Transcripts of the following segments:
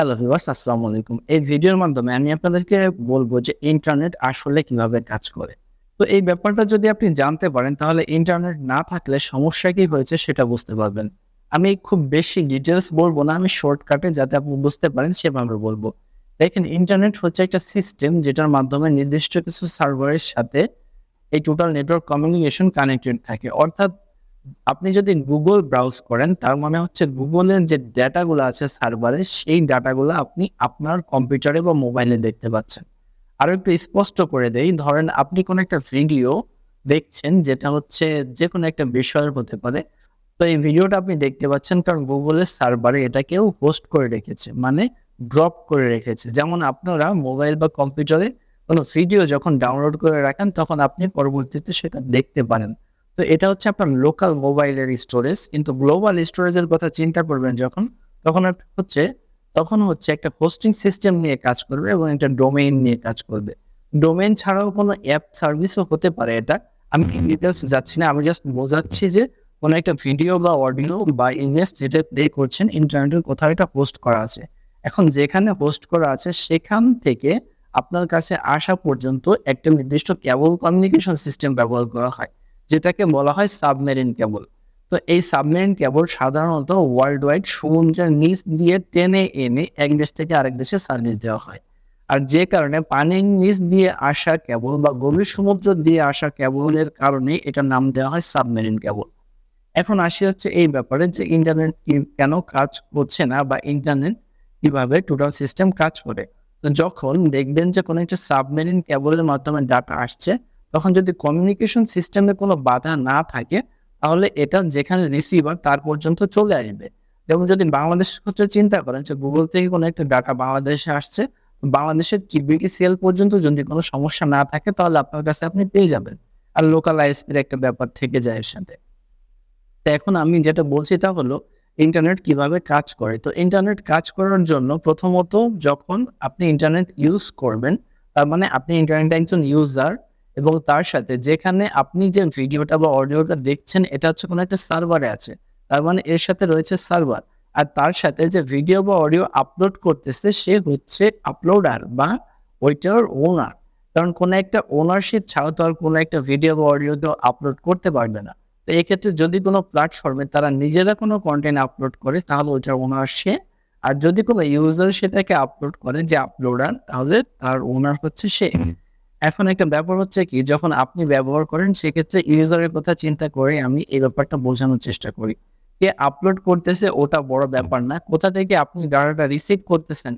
Hello viewers আসসালামু আলাইকুম। এই ভিডিওর মাধ্যমে আমি আপনাদেরকে বলব যে ইন্টারনেট আসলে কীভাবে কাজ করে। তো এই ব্যাপারটা যদি আপনি জানতে পারেন, তাহলে ইন্টারনেট না থাকলে সমস্যা কি হয়েছে সেটা বুঝতে পারবেন। আমি খুব বেশি ডিটেলস বলব না, আমি শর্টকাটে যাতে আপনি বুঝতে পারেন সেভাবে বলব। দেখেন ইন্টারনেট হচ্ছে একটা সিস্টেম যেটার মাধ্যমে নির্দিষ্ট কিছু সার্ভারের সাথে এই টোটাল নেটওয়ার্ক কমিউনিকেশন কানেক্টেড থাকে। অর্থাৎ আপনি যদি গুগল ব্রাউজ করেন, তার মানে হচ্ছে গুগলের যে ডেটাগুলো আছে সার্ভারে সেই ডাটাগুলো আপনি আপনার কম্পিউটারে বা মোবাইলে দেখতে পাচ্ছেন। আরও একটু স্পষ্ট করে দেই, ধরেন আপনি কোনো একটা ভিডিও দেখছেন, যেটা হচ্ছে যে কোনো একটা বিষয়ের হতে পারে, তো এই ভিডিওটা আপনি দেখতে পাচ্ছেন কারণ গুগলের সার্ভারে এটাকেও হোস্ট করে রেখেছে মানে ড্রপ করে রেখেছে। যেমন আপনারা মোবাইল বা কম্পিউটারে কোনো ভিডিও যখন ডাউনলোড করে রাখেন, তখন আপনি পরবর্তীতে সেটা দেখতে পারেন। তো এটা হচ্ছে আপনার লোকাল মোবাইলের স্টোরেজ কিন্তু গ্লোবাল স্টোরেজের কথা চিন্তা করবেন যখন, তখন হচ্ছে তখন হচ্ছে একটা হোস্টিং সিস্টেম নিয়ে কাজ করবে এবং একটা ডোমেইন নিয়ে কাজ করবে। ডোমেইন ছাড়াও কোনো অ্যাপ সার্ভিসও হতে পারে এটা। আমি ডিটেলস যাচ্ছি না, আমি জাস্ট বোঝাচ্ছি যে কোনো একটা ভিডিও বা অডিও বা ইমেজ যেটা প্লে করছেন ইন্টারনেটের কোথাও এটা পোস্ট করা আছে। এখন যেখানে পোস্ট করা আছে, সেখান থেকে আপনার কাছে আসা পর্যন্ত একটা নির্দিষ্ট কেবল কমিউনিকেশন সিস্টেম ব্যবহার করা হয়। যেটাকে বলা হয় সাবমেরিন কেবল। তো এই সাবমেরিন কেবল সাধারণত ওয়ার্ল্ড ওয়াইড সমুদ্রের নিচ দিয়ে টেনে এনে এক দেশ থেকে আরেক দেশে সার্ভিস দেওয়া হয়। আর যে কারণে পানির নিচ দিয়ে আসা কেবল বা গভীর সমুদ্র দিয়ে আসা কেবলের কারণে এটার নাম দেওয়া হয় সাবমেরিন কেবল। এখন আসি হচ্ছে এই ব্যাপারে যে ইন্টারনেট কেন কাজ করছে না বা ইন্টারনেট কীভাবে টোটাল সিস্টেম কাজ করে। যখন দেখবেন যে কোনো একটা সাবমেরিন কেবলের মাধ্যমে ডাটা আসছে তখন যদি কমিউনিকেশন সিস্টেমে কোনো বাধা না থাকে, তাহলে এটা যেখানে রিসিভার তার পর্যন্ত চলে আসবে। যেমন যদি বাংলাদেশের ক্ষেত্রে চিন্তা করেন যে গুগল থেকে কোনো একটা ডাটা বাংলাদেশে আসছে, বাংলাদেশের সেল পর্যন্ত যদি কোনো সমস্যা না থাকে, তাহলে আপনার কাছে আপনি পেয়ে যাবেন। আর লোকাল আইএসপির একটা ব্যাপার থেকে যায় এর সাথে। তো এখন আমি যেটা বলছি তা হলো ইন্টারনেট কীভাবে কাজ করে? তো ইন্টারনেট কাজ করার জন্য প্রথমত যখন আপনি ইন্টারনেট ইউজ করবেন, তার মানে আপনি ইন্টারনেট একজন ইউজার এবং তার সাথে যেখানে আপনি যে ভিডিওটা বা অডিওটা দেখছেন, এটা হচ্ছে কোনো একটা সার্ভারে আছে। তার মানে এর সাথে রয়েছে সার্ভার। আর তার সাথে যে ভিডিও বা অডিও আপলোড করতেছে, সে হচ্ছে আপলোডার বা ওইটার ওনার। কারণ কোনো একটা ওনারশিপ ছাড়া তো আর কোনো একটা ভিডিও বা অডিও তো আপলোড করতে পারবে না। তো এক্ষেত্রে যদি কোনো প্ল্যাটফর্মে তারা নিজেরা কোনো কন্টেন্ট আপলোড করে, তাহলে ওইটার ওনার সে। আর যদি কোনো ইউজার সেটাকে আপলোড করে যে আপলোডার তাহলে তার ওনার হচ্ছে সে। এখন একটা ব্যাপার হচ্ছে কি, যখন আপনি ব্যবহার করেন, সেক্ষেত্রে ইউজারের কথা চিন্তা করে আমি এই ব্যাপারটা বোঝানোর চেষ্টা করি। কে আপলোড করতেছে ওটা বড় ব্যাপার না। কোথা থেকে আপনি ডাটাটা রিসিভ করতেছেন?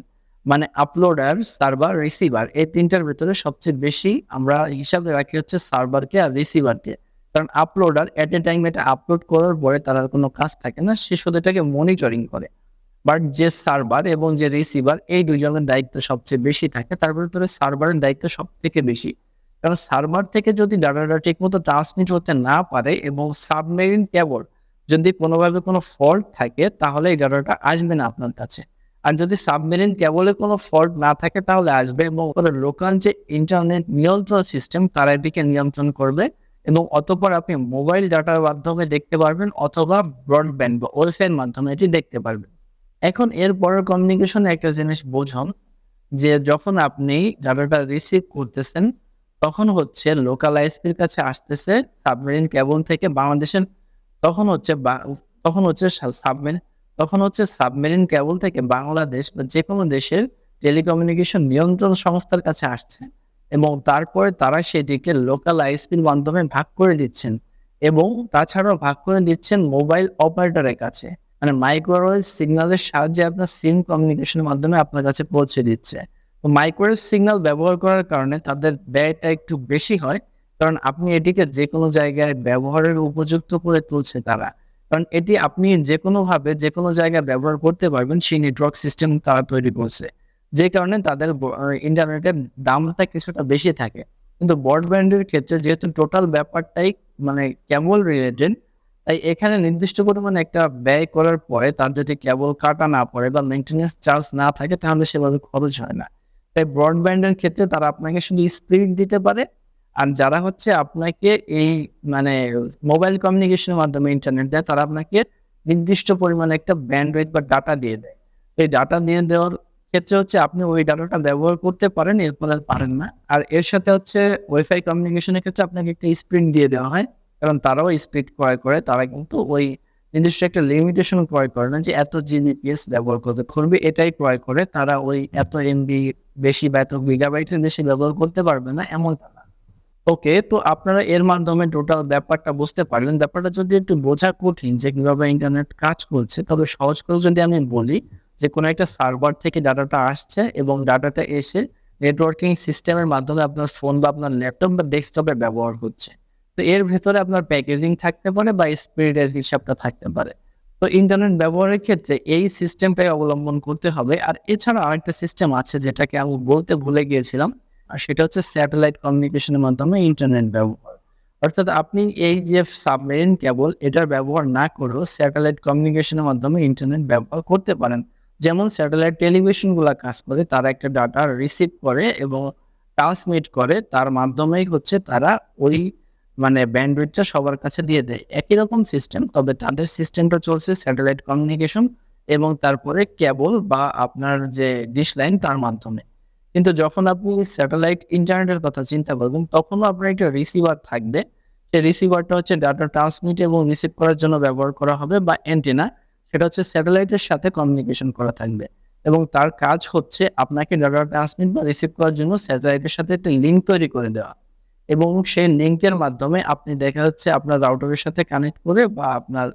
মানে আপলোডার সার্ভার রিসিভার এই তিনটার ভিতরে সবচেয়ে বেশি আমরা হিসাবে রাখি হচ্ছে সার্ভারকে আর রিসিভারকে কারণ আপলোডার এট এ টাইম এটা আপলোড করার পরে তার কোনো কাজ থাকে না, সে শুধু এটাকে মনিটরিং করে। বাট যে সার্ভার এবং যে রিসিভার, এই দুইজনের দায়িত্ব সবচেয়ে বেশি থাকে। তার ভিতরে সার্ভারের দায়িত্ব সব থেকে বেশি। কারণ সার্ভার থেকে যদি ডাটাটা ঠিক মতো ট্রান্সমিট হতে না পারে এবং সাবমেরিন কেবল যদি কোনোভাবে কোনো ফল্ট থাকে, তাহলে এই ডাটাটা আসবে না আপনার কাছে। আর যদি সাবমেরিন কেবলে কোনো ফল্ট না থাকে, তাহলে আসবে এবং লোকাল যে ইন্টারনেট নিয়ন্ত্রণ সিস্টেম তারা এটিকে নিয়ন্ত্রণ করবে এবং অতপর আপনি মোবাইল ডাটার মাধ্যমে দেখতে পারবেন অথবা ব্রডব্যান্ড বা ওয়েবসাইট মাধ্যমে এটি দেখতে পারবেন। এখন এর পরের কমিউনিকেশনে একটা জিনিস বোঝন যে যখন আপনি ডাটাটা রিসিভ করতেছেন, তখন হচ্ছে লোকাল আইএসপির কাছে আসতেছে সাবমেরিন কেবল থেকে বাংলাদেশের, তখন হচ্ছে তখন হচ্ছে সাবমেরিন তখন হচ্ছে সাবমেরিন কেবল থেকে বাংলাদেশ বা যে কোনো দেশের টেলিকমিউনিকেশন নিয়ন্ত্রণ সংস্থার কাছে আসছে এবং তারপরে তারা সেটিকে লোকাল আইএসপির মাধ্যমে ভাগ করে দিচ্ছেন এবং তাছাড়াও ভাগ করে দিচ্ছেন মোবাইল অপারেটরের কাছে। মানে মাইক্রোওয়েভ সিগন্যালের সাহায্যে আপনার সিম কমিউনিকেশনের মাধ্যমে আপনার কাছে পৌঁছে দিচ্ছে। তো মাইক্রোওয়েভ সিগন্যাল ব্যবহার করার কারণে তাদের ব্যয়টা একটু বেশি হয়, কারণ আপনি এটিকে যে কোনো জায়গায় ব্যবহারের উপযুক্ত করে তুলছে তারা। কারণ এটি আপনি যে কোনোভাবে যে কোনো জায়গায় ব্যবহার করতে পারবেন, সেই নেটওয়ার্ক সিস্টেম তারা তৈরি করছে। যে কারণে তাদের ইন্টারনেটের দামটা কিছুটা বেশি থাকে। কিন্তু ব্রডব্যান্ডের ক্ষেত্রে যেহেতু টোটাল ব্যাপারটাই মানে কেবল রিলেটেড তাই এখানে নির্দিষ্ট পরিমাণে একটা ব্যয় করার পরে তার যদি কেবল কাটা না পড়ে বা মেনটেন্যান্স চার্জ না থাকে, তাহলে সেভাবে খরচ হয় না। তাই ব্রডব্যান্ডের ক্ষেত্রে তারা আপনাকে শুধু স্পিড দিতে পারে। আর যারা হচ্ছে আপনাকে এই মানে মোবাইল কমিউনিকেশনের মাধ্যমে ইন্টারনেট দেয়, তারা আপনাকে নির্দিষ্ট পরিমাণে একটা ব্যান্ডউইথ বা ডাটা দিয়ে দেয়। এই ডাটা দিয়ে দেওয়ার ক্ষেত্রে হচ্ছে আপনি ওই ডাটাটা ব্যবহার করতে পারেন, এরপর পারেন না। আর এর সাথে হচ্ছে ওয়াইফাই কমিউনিকেশনের ক্ষেত্রে আপনাকে একটা স্পিড দিয়ে দেওয়া হয়। কারণ তারাও স্পিড ক্রয় করে, তারা কিন্তু ওই নির্দিষ্ট একটা লিমিটেশন ক্রয় করে না যে এত জিবিপিএস ব্যবহার করবে। করবে এটাই ক্রয় করে, তারা ওই এত এমবি বেশি বা এত গিগাবাইটের বেশি ব্যবহার করতে পারবে না, এমন ওকে তো আপনারা এর মাধ্যমে টোটাল ব্যাপারটা বুঝতে পারলেন। ব্যাপারটা যদি একটু বোঝা কঠিন যে কীভাবে ইন্টারনেট কাজ করছে, তবে সহজ করে যদি আমি বলি যে কোনো একটা সার্ভার থেকে ডাটাটা আসছে এবং ডাটাটা এসে নেটওয়ার্কিং সিস্টেমের মাধ্যমে আপনার ফোন বা আপনার ল্যাপটপ বা ডেস্কটপে ব্যবহার হচ্ছে। তো এর ভেতরে আপনার প্যাকেজিং থাকতে পারে বা স্পিডের হিসাবটা থাকতে পারে। তো ইন্টারনেট ব্যবহারের ক্ষেত্রে এই সিস্টেমটাই অবলম্বন করতে হবে। আর এছাড়া আরেকটা সিস্টেম আছে যেটাকে আমি বলতে ভুলে গিয়েছিলাম, আর সেটা হচ্ছে স্যাটেলাইট কমিউনিকেশনের মাধ্যমে ইন্টারনেট ব্যবহার। অর্থাৎ আপনি এই যে সাবমেরিন কেবল এটার ব্যবহার না করেও স্যাটেলাইট কমিউনিকেশনের মাধ্যমে ইন্টারনেট ব্যবহার করতে পারেন। যেমন স্যাটেলাইট টেলিভিশনগুলো কাজ করে, তারা একটা ডাটা রিসিভ করে এবং ট্রান্সমিট করে, তার মাধ্যমেই হচ্ছে তারা ওই মানে ব্যান্ডউইথটা সবার কাছে দিয়ে দেয়। একই রকম সিস্টেম তবে তাদের সিস্টেমটা চলছে স্যাটেলাইট কমিউনিকেশন এবং তারপরে কেবল বা আপনার যে ডিশ লাইন তার মাধ্যমে। কিন্তু যখন আপনি স্যাটেলাইট ইন্টারনেটের কথা চিন্তা করবেন, তখনও আপনার একটা রিসিভার থাকবে। সেই রিসিভারটা হচ্ছে ডাটা ট্রান্সমিট এবং রিসিভ করার জন্য ব্যবহার করা হবে বা অ্যান্টেনা সেটা হচ্ছে স্যাটেলাইটের সাথে কমিউনিকেশন করা থাকবে। এবং তার কাজ হচ্ছে আপনাকে ডাটা ট্রান্সমিট বা রিসিভ করার জন্য স্যাটেলাইটের সাথে একটা লিঙ্ক তৈরি করে দেওয়া। এবং সেই লিঙ্কের মাধ্যমে আপনি দেখা যাচ্ছে আপনার রাউটারের সাথে কানেক্ট করে বা আপনার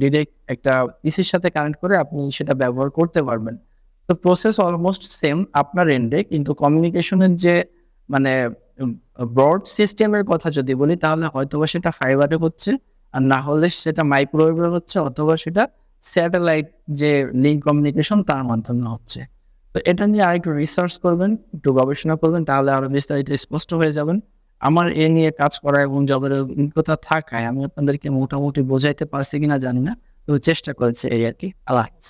ডিরেক্ট একটা পিসির সাথে কানেক্ট করে আপনি সেটা ব্যবহার করতে পারবেন। তো প্রসেস অলমোস্ট সেম আপনার এন্ডে কিন্তু কমিউনিকেশনের যে মানে ব্রড সিস্টেমের কথা যদি বলি, তাহলে হয়তোবা সেটা ফাইবারে হচ্ছে, আর না হলে সেটা মাইক্রোওয়েভে হচ্ছে, অথবা সেটা স্যাটেলাইট যে লিঙ্ক কমিউনিকেশন তার মাধ্যমে হচ্ছে। তো এটা নিয়ে আরেকটু রিসার্চ করবেন, একটু গবেষণা করবেন, তাহলে আরও বিস্তারিত স্পষ্ট হয়ে যাবেন। আমার এ নিয়ে কাজ করা এবং জবের অভিজ্ঞতা থাকায় আমি আপনাদেরকে মোটামুটি বোঝাইতে পারছি কিনা জানি না তো চেষ্টা করেছি এই আর কি। আল্লাহ হাফিজ।